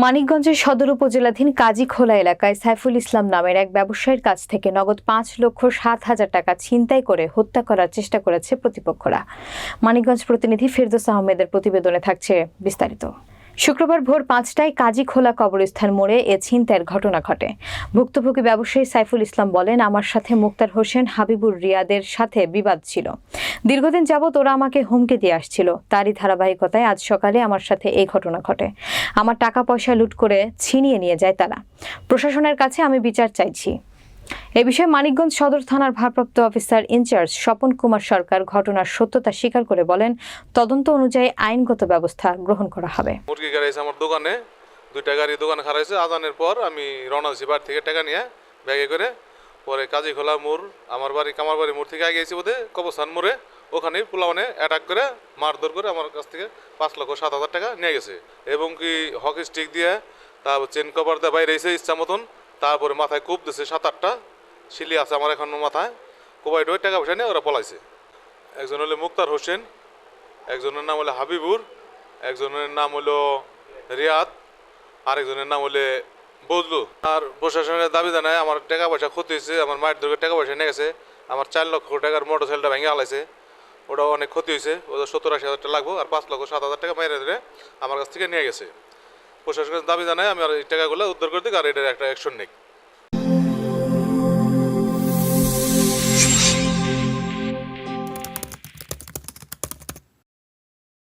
মানিকগঞ্জের সদর উপজেলাধীন কাজীখোলা এলাকায় সাইফুল ইসলাম নামের এক ব্যবসায়ীর কাছ থেকে নগদ পাঁচ লক্ষ সাত হাজার টাকা ছিনতাই করে হত্যা করার চেষ্টা করেছে প্রতিপক্ষরা। মানিকগঞ্জ প্রতিনিধি ফেরদোস আহমেদের প্রতিবেদনে থাকছে বিস্তারিত। শুক্রবার ভোর পাঁচটায় কাজী খোলা কবরস্থান মোড়ে এ ছিনতাইয়ের ঘটনা ঘটে। ভুক্তভোগী ব্যবসায়ী সাইফুল ইসলাম বলেন, আমার সাথে মুক্তার হোসেন হাবিবুর রিয়াদের সাথে বিবাদ ছিল। দীর্ঘদিন যাবৎ ওরা আমাকে হুমকি দিয়ে আসছিল। তারই ধারাবাহিকতায় আজ সকালে আমার সাথে এই ঘটনা ঘটে। আমার টাকা পয়সা লুট করে ছিনিয়ে নিয়ে যায় তারা। প্রশাসনের কাছে আমি বিচার চাইছি। এ বিষয়ে মানিকগঞ্জ সদর থানার ভারপ্রাপ্ত officer in charge Swapan Kumar Sarkar ঘটনার সত্যতা স্বীকার করে বলেন, তদন্ত অনুযায়ী আইনগত ব্যবস্থা গ্রহণ করা হবে। মুরগি গাড়াইছে আমার দোকানে, দুইটা গাড়ি দোকানে খারাইছে আজানের পর আমি রওনা বাড়ি থেকে টাকা নিয়ে ব্যাগে করে। পরে কাজী খোলা মোড়, আমার বাড়ি কামার বাড়ি মোড় থেকে আগে গেছি বোধে কবস্থান মোড়ে। ওখানে পোলাওনে অ্যাটাক করে, মারধর করে আমার কাছ থেকে পাঁচ লক্ষ সাত হাজার টাকা নিয়ে গেছে। এবং কি হকি স্টিক দিয়ে, তারপর চেন কভার দিয়ে বাইরে এসে ইচ্ছা মতন, তারপরে মাথায় কূপ দিছে সাত আটটা। সিলি আছে আমার এখন মাথায়। কোবাই ডোয় টাকা পয়সা নিয়ে, ওরা পলাইছে। একজন হলো মুক্তার হোসেন একজনের নাম হলো হাবিবুর একজনের নাম হলো রিয়াদ, আরেকজনের নাম হলে বজলু আর প্রশাসনের দাবি জানায়, আমার টাকা পয়সা ক্ষতি হয়েছে, আমার মায়ের দুর্গে টাকা পয়সা নিয়ে গেছে, আমার চার লক্ষ টাকার মোটর সাইকেলটা ভেঙে হালাইছে ওটাও অনেক ক্ষতি হয়েছে ওদের সত্তর আশি হাজার টাকা লাগবো, আর পাঁচ লক্ষ সাত হাজার টাকা মেরে ধরে আমার কাছ থেকে নিয়ে গেছে। প্রশাসনের দাবি জানায়, আমি আর এই টাকাগুলো উদ্ধার করে দিই, আর এটার একটা অ্যাকশন নেই